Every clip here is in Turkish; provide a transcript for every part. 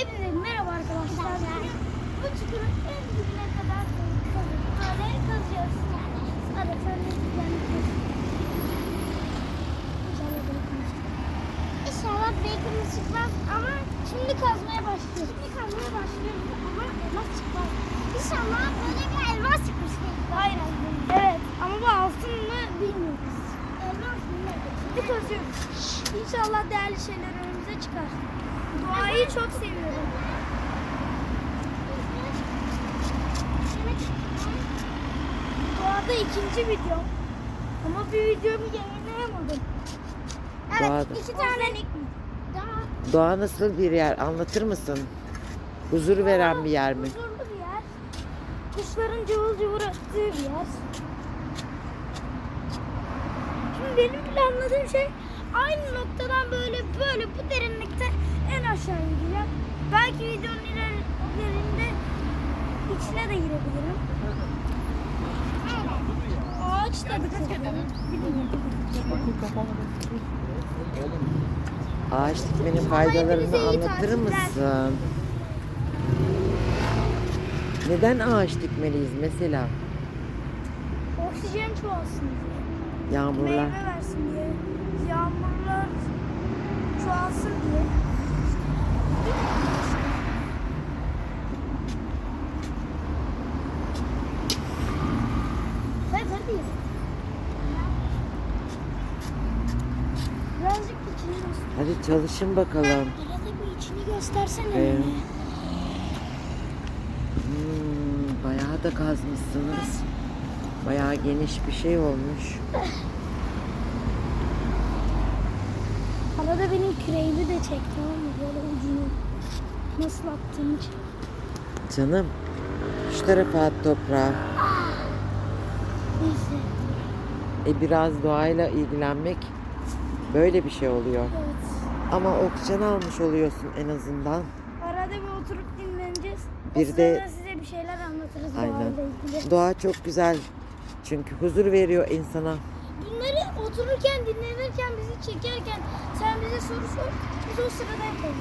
Hepinize merhaba arkadaşlar. Bu çukurun en dibine kadar kazıyoruz. Kazıyoruz. Güzel İnşallah belki çıkmaz ama şimdi kazmaya başlıyoruz. Şimdi kazmaya başlıyoruz ama elmas çıkmaz. İnşallah böyle bir elmas çıkmıştır. Hayır Evet ama bu altın mı bilmiyoruz. Elmas mı? Bir kazıyoruz. İnşallah değerli şeyler önümüze çıkar. Doğayı çok seviyorum. Doğada ikinci video. Ama bir videomu yayınlayamadım. Evet, Doğada. iki tane daha Doğa nasıl bir yer anlatır mısın? Huzur veren bir yer mi? Huzurlu bir yer. Kuşların cıvıl cıvıl öttüğü bir yer. Şimdi benim planladığım şey aynı noktadan böyle böyle bu derinlikte en aşağı gideceğim. Belki videonun ileride içine de girebilirim. Ağaç da dikebilirim. Ağaç dikmenin faydalarını anlatır mısın? Neden ağaç dikmeliyiz mesela? Oksijen çoğalsın diye. Yağmurlar. Meyve versin diye. Yağmurlar çoğalsın diye. Hadi hadi. Birazcık içini göster. Hadi çalışın bakalım. Arada bir içini göstersene. Bana. Hmm, bayağı da kazmışsınız. Bayağı geniş bir şey olmuş. Arada benim küreğimi de çek tamam mı? Böyle ucunu nasıl attığımı çek. Canım şu tarafa at toprağı. Neyse. E biraz doğayla ilgilenmek böyle bir şey oluyor. Evet. Ama oksijen almış oluyorsun en azından. Arada bir oturup dinleneceğiz. Bir o de- sırada size bir şeyler anlatırız Aynen. doğayla ilgili. Doğa çok güzel. Çünkü huzur veriyor insana. Bunları otururken, dinlenirken, bizi çekerken sen bize soru sor. Biz o sırada yapalım.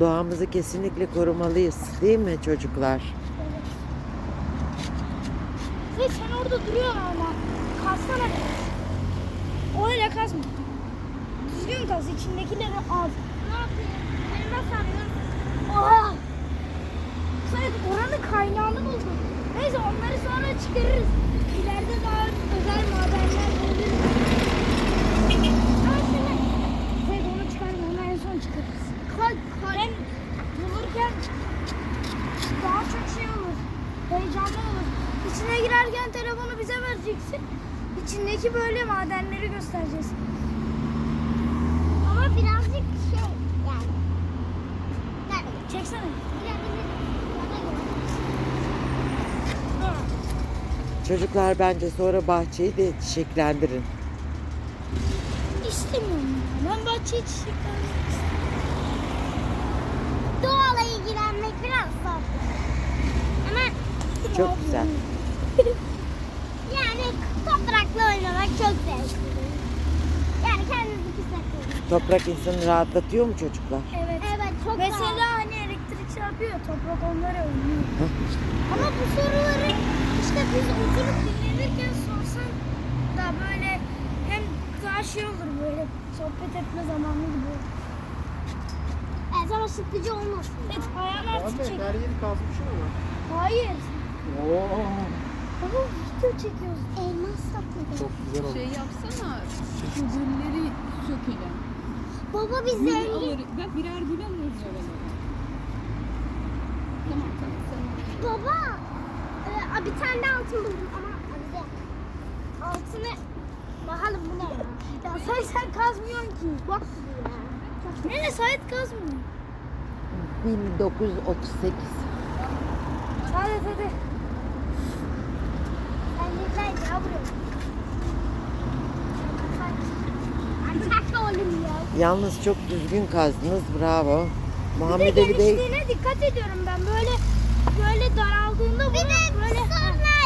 Doğamızı kesinlikle korumalıyız. Değil mi çocuklar? Ve sen orada duruyorsun ama. Kazsana biraz. Öyle kazma. Düzgün kaz. içindekileri al. Ne yapayım? Elma sandım. Oha! Sen oranın kaynağını buldun. Neyse onları sonra çıkarırız. İleride daha özel madenler buluruz. Al şunu. Sen onu çıkarma. Onu en son çıkarırız. Kalk, kalk. Hem bulurken daha çok şey olur. Heyecanlı olur. İçine girerken telefonu bize vereceksin. İçindeki böyle madenleri göstereceğiz. Ama birazcık şey yani. Çeksene. Çocuklar bence sonra bahçeyi de çiçeklendirin. İstemiyorum. Ben bahçeyi çiçeklendirmek Doğala ilgilenmek biraz zor. Ama Çok güzel. yani toprakla oynamak çok zevkli. Yani kendinizi hissettirin. Toprak insanı rahatlatıyor mu çocuklar? Evet. Evet çok Mesela hani elektrik çarpıyor toprak onları oynuyor. Ama bu soruları işte biz oturup dinlenirken sorsan da böyle hem daha şey olur böyle sohbet etme zamanı gibi. Evet ama sıkıcı olmasın. Evet Ahmet çiçek. her yeri kazmışsın ama. Hayır. Oo. Baba video çekiyoruz. Elmas sakladı. Çok güzel oldu. Şey yapsana, şu gülleri sökelim. Baba biz Gül zengin. alır, ben birer gül alırız oralara. Tamam tamam sen. Baba. E, bir tane de altın buldum ama bize. Altını bakalım bu ne ya? Ya sen sen kazmıyorsun ki. Bak ya. Nene Sait kazmıyor. 1938. Hadi hadi. Sen yeter ya buraya. Yalnız çok düzgün kazdınız. Bravo. Bir de Muhammed Ali Bey genişliğine dikkat ediyorum ben. Böyle böyle daraldığında bunu böyle... sonra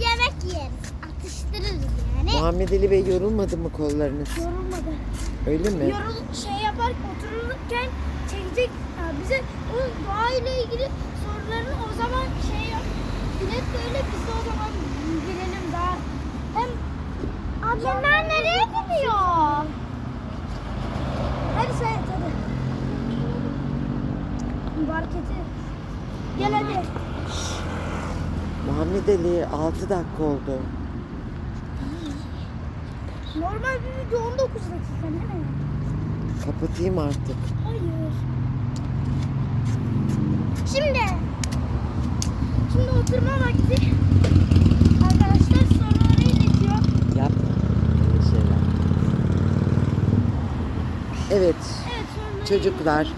yemek yeriz. Atıştırırız yani. Muhammed Ali Bey yorulmadı mı kollarınız? Yorulmadı. Öyle mi? Yorul şey yapar otururken çekecek ya bize o doğa ile ilgili sorularını o zaman şey yap. Bilet böyle biz de o zaman bilelim daha. Hem Ablamlar nereye gidiyor? Hadi sen et hadi. Marketi. Gel hadi. Ali 6 dakika oldu. Normal bir video 19 dakika değil mi? Kapatayım artık. Hayır. Şimdi. Şimdi oturma vakti. Arkadaşlar soruları iletiyor. Yap. Bir şeyler. Evet Evet çocuklar.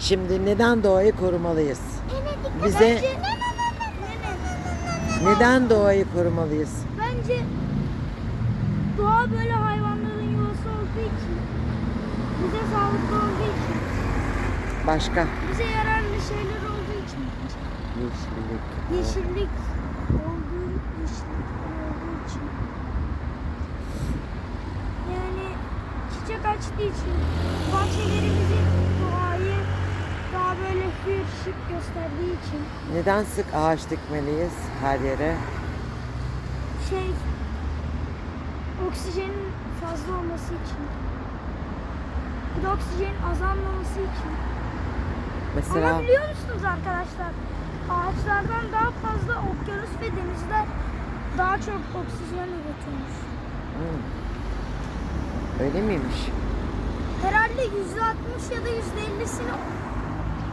Şimdi neden doğayı korumalıyız? iletiyor. Bize- Bence... Ne, ne, ne, ne, ne, ne. Neden doğayı korumalıyız? Bence doğa böyle hayvanların yuvası olduğu için. Bize sağlıklı olduğu için. Başka? Bize yararlı şeyler olduğu için. bence. Yeşillik. Yeşillik olduğu, yeşillik olduğu için. Yani çiçek açtığı için bahçelerimizi doğayı daha böyle hür şık gösterdiği için Neden sık ağaç dikmeliyiz her yere? şey oksijenin fazla olması için bir de oksijenin azalmaması için. Mesela Ama biliyor musunuz arkadaşlar? Ağaçlardan daha fazla okyanus ve denizler daha çok oksijen üretiyormuş. Hmm. Öyle miymiş? Herhalde yüzde altmış ya da yüzde ellisini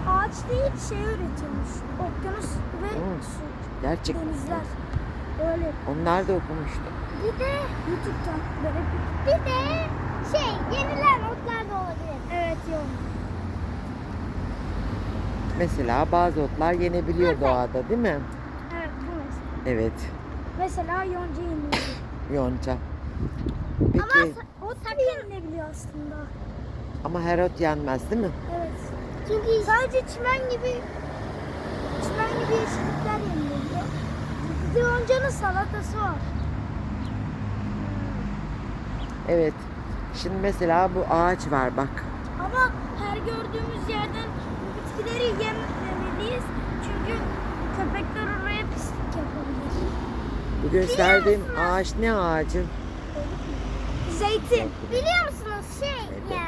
ağaç değil şey üretiyormuş. Okyanus ve Hmm. su, Gerçekten. denizler. Öyle. Onlar da okumuştu. Bir de YouTube'dan böyle bir, bir de şey yenilen otlar da olabilir. Evet yok. Mesela bazı otlar yenebiliyor Evet. doğada değil mi? Evet bu mesela. Evet. Mesela yonca yenilebilir. Yonca. Ama Peki sa- ot tabii yenilebiliyor aslında. ama her ot yenmez değil mi? Evet. Çünkü sadece çimen gibi çimen gibi yeşillikler yeniliyor. Yoncanın salatası var. Evet. Şimdi mesela bu ağaç var bak. Ama her gördüğümüz yerden bitkileri yememeliyiz. Çünkü köpekler oraya pislik yapabilir. Bu gösterdiğim ağaç ne ağacı? Zeytin. Biliyor musunuz şey ya.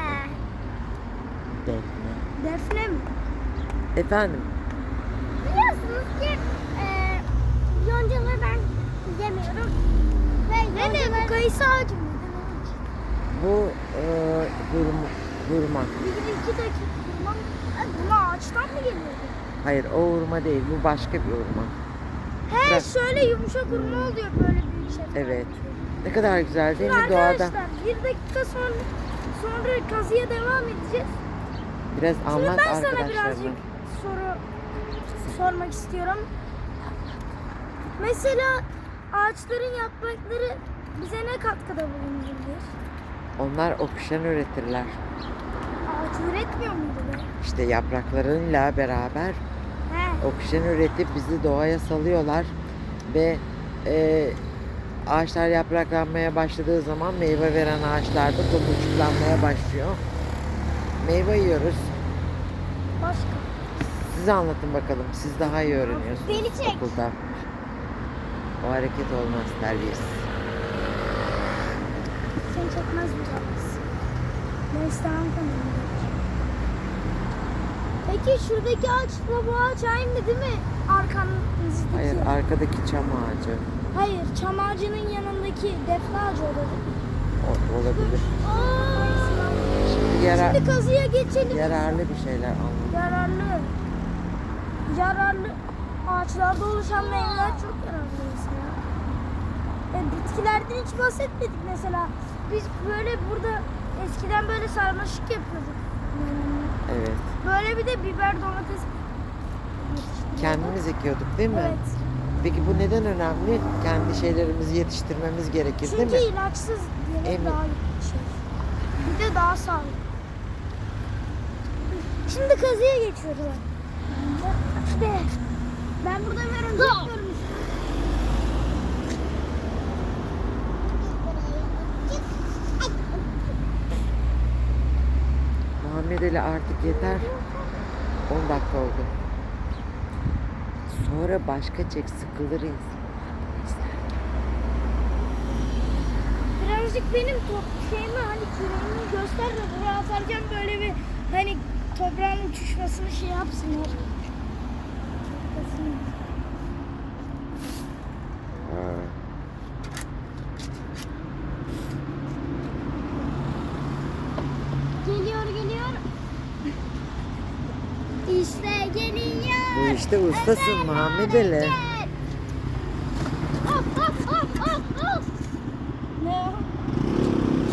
Defne. Defne mi? Efendim? Biliyorsunuz ki e, yoncaları ben yemiyorum. Ve ne ne bu kayısı ağacı mı? Bu e, hurma. hurma. Bir iki dakika. Bundan, buna ağaçtan mı geliyor? Hayır o hurma değil. Bu başka bir hurma. He Biraz- şöyle yumuşak hurma oluyor böyle büyük şey. Evet. Ne kadar güzel değil Şimdi mi doğada? arkadaşlar bir dakika sonra sonra kazıya devam edeceğiz. Biraz Şimdi anlat ben sana birazcık soru sormak istiyorum. Mesela ağaçların yaprakları bize ne katkıda bulunabilir? Onlar oksijen üretirler. Ağaç üretmiyor muydu be? İşte yapraklarıyla beraber He. oksijen üretip bizi doğaya salıyorlar ve e, ağaçlar yapraklanmaya başladığı zaman meyve veren ağaçlar da tomurcuklanmaya başlıyor. Meyve yiyoruz. Başka. Siz anlatın bakalım. Siz daha iyi öğreniyorsunuz Beni çek. okulda. O hareket olmaz terbiyesiz. Seni çekmez mi yalnız? Ben. Peki şuradaki ağaçla bu ağaç aynı değil mi? Arkanızdaki. Hayır arkadaki çam ağacı. Hayır, çam ağacının yanındaki defne ağacı o da değil mi? O, olabilir. Aa! Yarar, Şimdi kazıya geçelim. yararlı bir şeyler anlat. Yararlı. Yararlı. Ağaçlarda oluşan meyveler çok yararlı mesela. E, bitkilerden hiç bahsetmedik mesela. Biz böyle burada eskiden böyle sarmaşık yapıyorduk. Hmm, Evet. Böyle bir de biber domates yetiştiriyorduk. Kendimiz ekiyorduk değil mi? Evet. Peki bu neden önemli? Kendi şeylerimizi yetiştirmemiz gerekir Çünkü değil mi? ilaçsız yemek Emin. daha şey. Bir de daha sağlıklı. Şimdi kazıya geçiyorum. İşte ben burada bir örümcek görmüştüm. Muhammed Ali artık yeter. 10 dakika oldu. Sonra başka çek sıkılır insan. Birazcık benim top şeyimi hani küreğimi göster de buraya atarken böyle bir hani toprağın uçuşmasını şey yapsınlar. Geliyor geliyor. İşte geliyor. Bu işte ustasın Muhammed Ali. Hop hop hop hop hop. Ne o?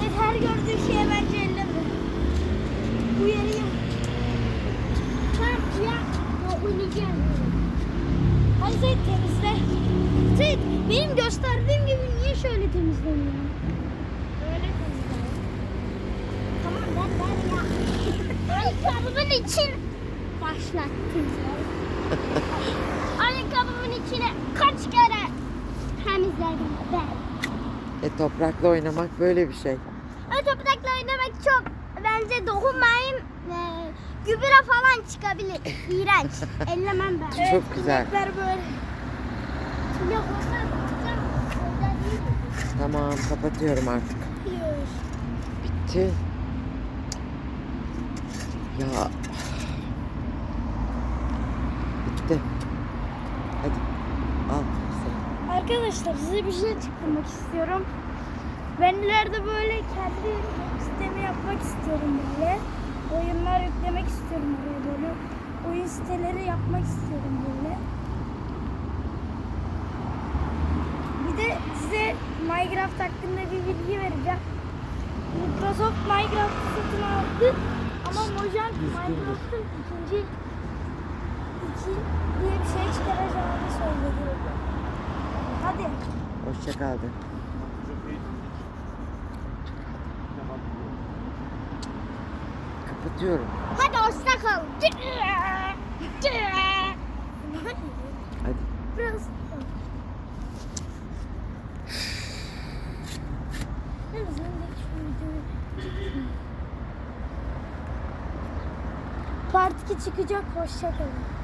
Evet, her gördüğü şeye bence elleme. Uyarayım. Tamam uyan. O uyuyacağım. Hadi Seyit temizle. Seyit benim gösterdiğim gibi niye şöyle temizlemiyor? Böyle temizle. Tamam ver ver ya. Ayakkabımın için başlattım. Ayakkabımın içine kaç kere temizledim ben. E toprakla oynamak böyle bir şey. O toprakla oynamak çok bence dokunmayayım. Ee, gübre falan çıkabilir. İğrenç. Ellemem ben. Çok güzel. böyle. Yok. Tamam kapatıyorum artık. Bitti. Ya. Bitti. Hadi. Al. Arkadaşlar size bir şey açıklamak istiyorum. Ben ileride böyle kendi sitemi yapmak istiyorum böyle. Oyunlar yüklemek istiyorum oraya böyle. Oyun siteleri yapmak istiyorum böyle. Bir de size Minecraft hakkında bir bilgi vereceğim. Microsoft Minecraft'ı satın aldı ama Mojang Minecraft'ın ikinci iki diye bir şey çıkaracağını söyledi. Hadi. Hoşça kal de. Kapatıyorum. Hadi hoşça kal. Hadi. Biraz. En azından bir şu videoyu- Part 2 çıkacak. Hoşça kalın.